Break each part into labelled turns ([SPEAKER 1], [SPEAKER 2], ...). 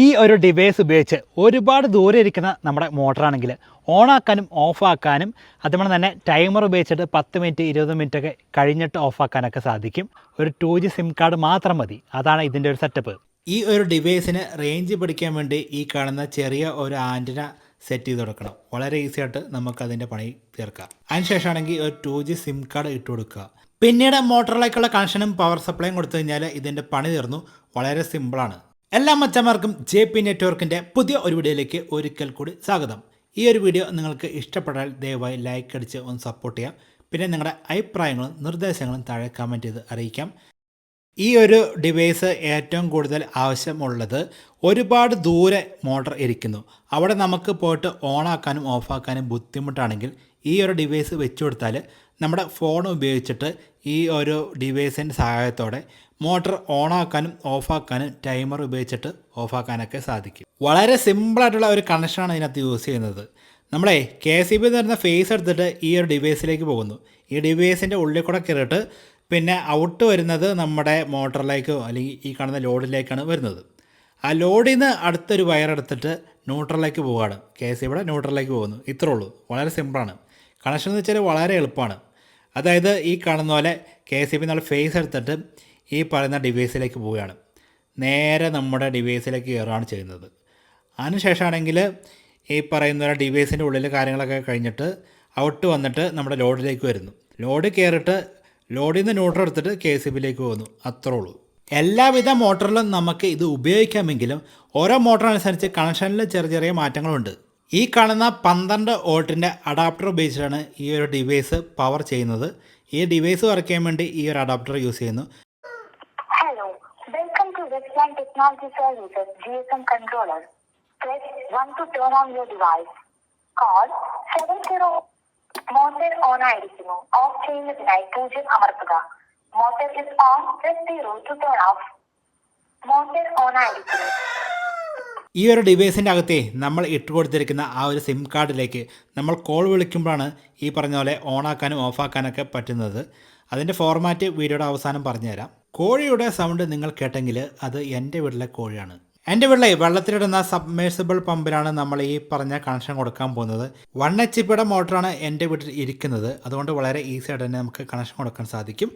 [SPEAKER 1] ഈ ഒരു ഡിവൈസ് ഉപയോഗിച്ച് ഒരുപാട് ദൂരെ ഇരിക്കുന്ന നമ്മുടെ മോട്ടറാണെങ്കിൽ ഓണാക്കാനും ഓഫാക്കാനും അതുപോലെ തന്നെ ടൈമർ ഉപയോഗിച്ചിട്ട് പത്ത് മിനിറ്റ് ഇരുപത് മിനിറ്റ് ഒക്കെ കഴിഞ്ഞിട്ട് ഓഫാക്കാനൊക്കെ സാധിക്കും. ഒരു ടു ജി സിം കാർഡ് മാത്രം മതി. അതാണ് ഇതിന്റെ ഒരു സെറ്റപ്പ് ഈ ഒരു ഡിവൈസിന് റേഞ്ച് പിടിക്കാൻ വേണ്ടി ഈ കാണുന്ന ചെറിയ ഒരു ആന്റിന സെറ്റ് ചെയ്ത് കൊടുക്കണം. വളരെ ഈസി ആയിട്ട് നമുക്ക് അതിന്റെ പണി തീർക്കാം. അതിനുശേഷമാണെങ്കിൽ ഒരു ടു ജി സിം കാർഡ് ഇട്ട് കൊടുക്കുക. പിന്നീട് മോട്ടറിലേക്കുള്ള കണക്ഷനും പവർ സപ്ലൈയും കൊടുത്തു കഴിഞ്ഞാൽ ഇതിന്റെ പണി തീർന്നു. വളരെ സിമ്പിളാണ് എല്ലാ മച്ചന്മാർക്കും ജെ പി നെറ്റ്വർക്കിന്റെ പുതിയ ഒരു വീഡിയോയിലേക്ക് ഒരിക്കൽ കൂടി സ്വാഗതം. ഈ ഒരു വീഡിയോ നിങ്ങൾക്ക് ഇഷ്ടപ്പെട്ടാൽ ദയവായി ലൈക്ക് അടിച്ച് ഒന്ന് സപ്പോർട്ട് ചെയ്യാം. പിന്നെ നിങ്ങളുടെ അഭിപ്രായങ്ങളും നിർദ്ദേശങ്ങളും താഴെ കമന്റ് ചെയ്ത് അറിയിക്കാം. ഈ ഒരു ഡിവൈസ് ഏറ്റവും കൂടുതൽ ആവശ്യമുള്ളത് ഒരുപാട് ദൂരെ മോട്ടർ ഇരിക്കുന്നു. അവിടെ നമുക്ക് പോയിട്ട് ഓണാക്കാനും ഓഫാക്കാനും ബുദ്ധിമുട്ടാണെങ്കിൽ ഈ ഒരു ഡിവൈസ് വെച്ചു കൊടുത്താൽ നമ്മുടെ ഫോൺ ഉപയോഗിച്ചിട്ട് ഈ ഒരു ഡിവൈസിന്റെ സഹായത്തോടെ മോട്ടർ ഓണാക്കാനും ഓഫാക്കാനും ടൈമർ ഉപയോഗിച്ചിട്ട് ഓഫാക്കാനൊക്കെ സാധിക്കും. വളരെ സിമ്പിളായിട്ടുള്ള ഒരു കണക്ഷനാണ് ഇതിനകത്ത് യൂസ് ചെയ്യുന്നത്. നമ്മളെ കെ സി ബി എന്ന് പറയുന്ന ഫേസ് എടുത്തിട്ട് ഈ ഒരു ഡിവൈസിലേക്ക് പോകുന്നു. ഈ ഡിവൈസിന്റെ ഉള്ളിൽ കൂടെ കയറിയിട്ട് പിന്നെ ഔട്ട് വരുന്നത് നമ്മുടെ മോട്ടറിലേക്കോ അല്ലെങ്കിൽ ഈ കാണുന്ന ലോഡിലേക്കാണ് വരുന്നത്. ആ ലോഡിൽ നിന്ന് അടുത്തൊരു വയർ എടുത്തിട്ട് ന്യൂട്രലിലേക്ക് പോവുകയാണ്. കെ സി ബിയുടെ ന്യൂട്രലിലേക്ക് പോകുന്നു. ഇത്രേ ഉള്ളൂ. വളരെ സിമ്പിളാണ് കണക്ഷൻ എന്ന് വെച്ചാൽ വളരെ എളുപ്പമാണ്. അതായത് ഈ കാണുന്ന പോലെ കെ സി ബി എന്നുള്ള ഫേസ് എടുത്തിട്ട് ഈ പറയുന്ന ഡിവൈസിലേക്ക് പോവുകയാണ്. നേരെ നമ്മുടെ ഡിവൈസിലേക്ക് കയറുകയാണ് ചെയ്യുന്നത്. അതിനുശേഷമാണെങ്കിൽ ഈ പറയുന്ന ഡിവൈസിന്റെ ഉള്ളിൽ കാര്യങ്ങളൊക്കെ കഴിഞ്ഞിട്ട് ഔട്ട് വന്നിട്ട് നമ്മുടെ ലോഡിലേക്ക് വരുന്നു. ലോഡ് കയറിയിട്ട് ലോഡിൽ നിന്ന് ന്യൂട്രൽ എടുത്തിട്ട് കെ സി ബിയിലേക്ക് പോകുന്നു. അത്രേ ഉള്ളൂ. എല്ലാവിധ മോട്ടറിലും നമുക്ക് ഇത് ഉപയോഗിക്കാമെങ്കിലും ഓരോ മോട്ടറിനനുസരിച്ച് കണക്ഷനിൽ ചെറിയ ചെറിയ മാറ്റങ്ങളുണ്ട്. ഈ കാണുന്ന പന്ത്രണ്ട് വോൾട്ടിന്റെ അഡാപ്റ്റർ ഉപയോഗിച്ചാണ് ഈ ഒരു ഡിവൈസ് പവർ ചെയ്യുന്നത്. ഈ ഡിവൈസ് വർക്ക് ചെയ്യാൻ വേണ്ടി ഈ ഒരു അഡാപ്റ്റർ യൂസ് ചെയ്യുന്നു.
[SPEAKER 2] Hello Westland Technology Services GSM controller. Press 1 to turn on your device. Call 70 motor on ആയിരിക്കുന്നു. ഓഫ് ചെയ്യുന്നതിനായി പൂജ്യം അമർത്തുക. Motor is on zero to turn off motor on ആയിരിക്കുന്നു.
[SPEAKER 1] ഈ ഒരു ഡിവൈസിന്റെ അകത്തെ നമ്മൾ ഇട്ട് കൊടുത്തിരിക്കുന്ന ആ ഒരു സിം കാർഡിലേക്ക് നമ്മൾ കോൾ വിളിക്കുമ്പോഴാണ് ഈ പറഞ്ഞ പോലെ ഓണാക്കാനും ഓഫാക്കാനൊക്കെ പറ്റുന്നത്. അതിന്റെ ഫോർമാറ്റ് വീഡിയോയുടെ അവസാനം പറഞ്ഞുതരാം. കോഴിയുടെ സൗണ്ട് നിങ്ങൾ കേട്ടെങ്കിൽ അത് എന്റെ വീട്ടിലെ കോഴിയാണ്. എന്റെ വീട്ടിലെ വെള്ളത്തിലിടുന്ന സബ്മേഴ്സിബിൾ പമ്പിലാണ് നമ്മൾ ഈ പറഞ്ഞ കണക്ഷൻ കൊടുക്കാൻ പോകുന്നത്. വൺ എച്ച് പിയുടെ മോട്ടറാണ് എന്റെ വീട്ടിൽ ഇരിക്കുന്നത്. അതുകൊണ്ട് വളരെ ഈസി ആയിട്ട് തന്നെ നമുക്ക് കണക്ഷൻ കൊടുക്കാൻ സാധിക്കും.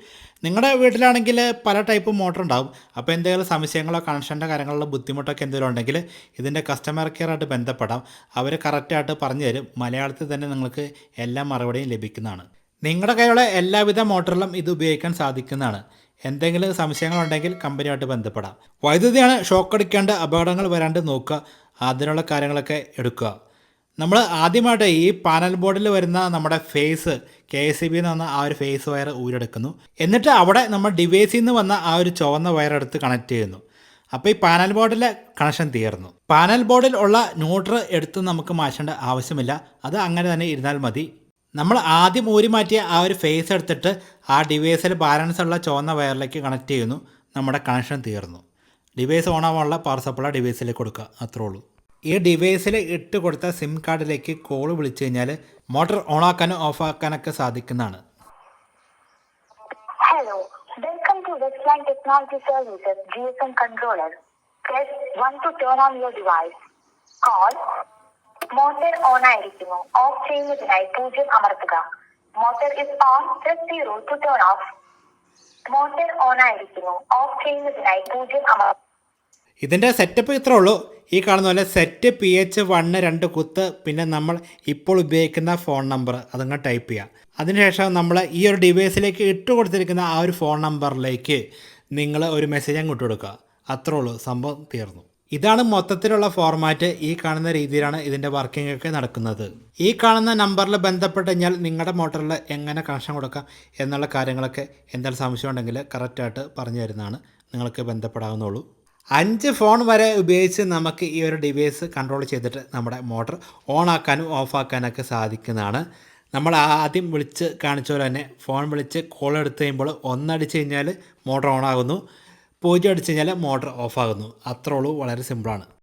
[SPEAKER 1] നിങ്ങളുടെ വീട്ടിലാണെങ്കിൽ പല ടൈപ്പ് മോട്ടർ ഉണ്ടാവും. അപ്പോൾ എന്തെങ്കിലും സംശയങ്ങളോ കണക്ഷന്റെ കാര്യങ്ങളോ ബുദ്ധിമുട്ടൊക്കെ എന്തെങ്കിലും ഉണ്ടെങ്കിൽ ഇതിന്റെ കസ്റ്റമർ കെയർ ആയിട്ട് ബന്ധപ്പെടാം. അവർ കറക്റ്റായിട്ട് പറഞ്ഞു തരും മലയാളത്തിൽ തന്നെ നിങ്ങൾക്ക് എല്ലാ മറുപടിയും ലഭിക്കുന്നതാണ്. നിങ്ങളുടെ കയ്യിലുള്ള എല്ലാവിധ മോട്ടറിലും ഇത് ഉപയോഗിക്കാൻ സാധിക്കുന്നതാണ്. എന്തെങ്കിലും സംശയങ്ങളുണ്ടെങ്കിൽ കമ്പനിയായിട്ട് ബന്ധപ്പെടാം. വൈദ്യുതിയാണ് ഷോക്ക് അടിക്കാണ്ട് അപകടങ്ങൾ വരാണ്ട് നോക്കുക. അതിനുള്ള കാര്യങ്ങളൊക്കെ എടുക്കുക. നമ്മൾ ആദ്യമായിട്ട് ഈ പാനൽ ബോർഡിൽ വരുന്ന നമ്മുടെ ഫേസ് കെ എസ് ബി എന്ന് വന്ന ആ ഒരു ഫേസ് വയർ ഊരെടുക്കുന്നു. എന്നിട്ട് അവിടെ നമ്മൾ ഡിവൈസിൽ നിന്ന് വന്ന ആ ഒരു ചുവന്ന വയർ എടുത്ത് കണക്ട് ചെയ്യുന്നു. അപ്പോൾ ഈ പാനൽ ബോർഡിലെ കണക്ഷൻ തീർന്നു. പാനൽ ബോർഡിൽ ഉള്ള ന്യൂട്രൽ എടുത്ത് നമുക്ക് മാറ്റേണ്ട ആവശ്യമില്ല. അത് അങ്ങനെ തന്നെ ഇരുന്നാൽ മതി. നമ്മൾ ആദ്യം ഊരി മാറ്റിയ ആ ഒരു ഫേസ് എടുത്തിട്ട് ആ ഡിവൈസിൽ ബാലൻസ് ഉള്ള ചുവന്ന വയറിലേക്ക് കണക്ട് ചെയ്യുന്നു. നമ്മുടെ കണക്ഷൻ തീർന്നു. ഡിവൈസ് ഓൺ ആവാനുള്ള പവർ സപ്ലൈ ഡിവൈസിലേക്ക് കൊടുക്കുക. അത്രേ ഉള്ളൂ. ഈ ഡിവൈസിൽ ഇട്ട് കൊടുത്ത സിം കാർഡിലേക്ക് കോൾ വിളിച്ചു കഴിഞ്ഞാൽ മോട്ടോർ ഓണാക്കാനും ഓഫാക്കാനൊക്കെ സാധിക്കുന്നതാണ്.
[SPEAKER 2] Westland Technology Services GSM controller 1 to turn on your device. Call motor on ആയിരിക്കുന്നു ഓഫ് ചെയ്യുന്നതിനായി പൂജ്യം അമർത്തുക. Motor is on zero to turn off motor on ആയിരിക്കുന്നു ഓഫ് ചെയ്യുന്നതിനായി പൂജ്യം അമർത്തുക.
[SPEAKER 1] ഇതിന്റെ സെറ്റപ്പ് ഇത്രേ ഉള്ളൂ. ഈ കാണുന്ന പോലെ സെറ്റ് പി എച്ച് വണ്ണ് രണ്ട് കുത്ത് പിന്നെ നമ്മൾ ഇപ്പോൾ ഉപയോഗിക്കുന്ന ഫോൺ നമ്പർ അതങ്ങ് ടൈപ്പ് ചെയ്യുക അതിനുശേഷം നമ്മൾ ഈ ഒരു ഡിവൈസിലേക്ക് ഇട്ട് കൊടുത്തിരിക്കുന്ന ആ ഒരു ഫോൺ നമ്പറിലേക്ക് നിങ്ങൾ ഒരു മെസ്സേജ് അങ്ങ് ഇട്ട് കൊടുക്കുക. അത്രേ ഉള്ളൂ. സംഭവം തീർന്നു. ഇതാണ് മൊത്തത്തിലുള്ള ഫോർമാറ്റ് ഈ കാണുന്ന രീതിയിലാണ് ഇതിന്റെ വർക്കിംഗ് ഒക്കെ നടക്കുന്നത്. ഈ കാണുന്ന നമ്പറിൽ ബന്ധപ്പെട്ട് കഴിഞ്ഞാൽ നിങ്ങളുടെ മോട്ടറിൽ എങ്ങനെ കണക്ഷൻ കൊടുക്കാം എന്നുള്ള കാര്യങ്ങളൊക്കെ എന്തെങ്കിലും സംശയം ഉണ്ടെങ്കിൽ കറക്റ്റായിട്ട് പറഞ്ഞു തരുന്നതാണ്. നിങ്ങൾക്ക് ബന്ധപ്പെടാവുന്നുള്ളൂ അഞ്ച് ഫോൺ വരെ ഉപയോഗിച്ച് നമുക്ക് ഈ ഒരു ഡിവൈസ് കൺട്രോൾ ചെയ്തിട്ട് നമ്മുടെ മോട്ടർ ഓൺ ആക്കാനും ഓഫ് ആക്കാനൊക്കെ സാധിക്കുന്നതാണ്. നമ്മൾ ആദ്യം വിളിച്ച് കാണിച്ച പോലെ തന്നെ ഫോൺ വിളിച്ച് കോൾ എടുത്തു കഴിയുമ്പോൾ ഒന്നടിച്ച് കഴിഞ്ഞാൽ മോട്ടർ ഓൺ ആകുന്നു. പൂജ്യം അടിച്ച് കഴിഞ്ഞാൽ മോട്ടർ ഓഫാകുന്നു. അത്രയുള്ളൂ വളരെ സിമ്പിളാണ്